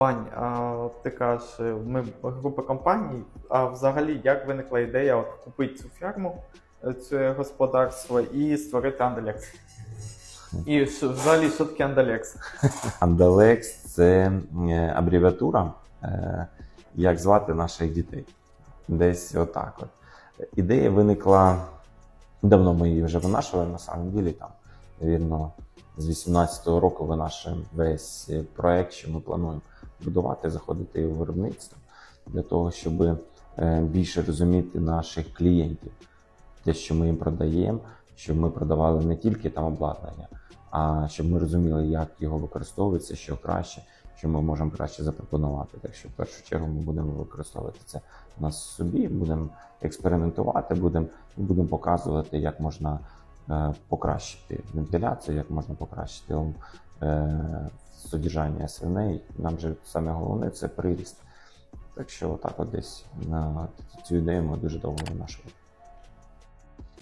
Вань, а ти кажеш, ми група компаній. А взагалі, як виникла ідея от, купити цю ферму, е, це господарство і створити Анделекс? І взагалі, що таке Анделекс? Андалекс це е, абревіатура, е, як звати наших дітей. Десь отак. От. Ідея виникла давно ми її вже винашували, на самом ділі там, вірно, з 18-го року винашуємо весь проект, що ми плануємо будувати, заходити у виробництво для того, щоб е, більше розуміти наших клієнтів, те, що ми їм продаємо, щоб ми продавали не тільки там обладнання, а щоб ми розуміли, як його використовується, що краще, що ми можемо краще запропонувати. Так що в першу чергу ми будемо використовувати це на собі, будемо експериментувати, будемо будемо показувати, як можна е, покращити вентиляцію, як можна покращити содержання свиней. Нам же саме головне це приріст. Так що отак от десь на цю ідею ми дуже довго винашували.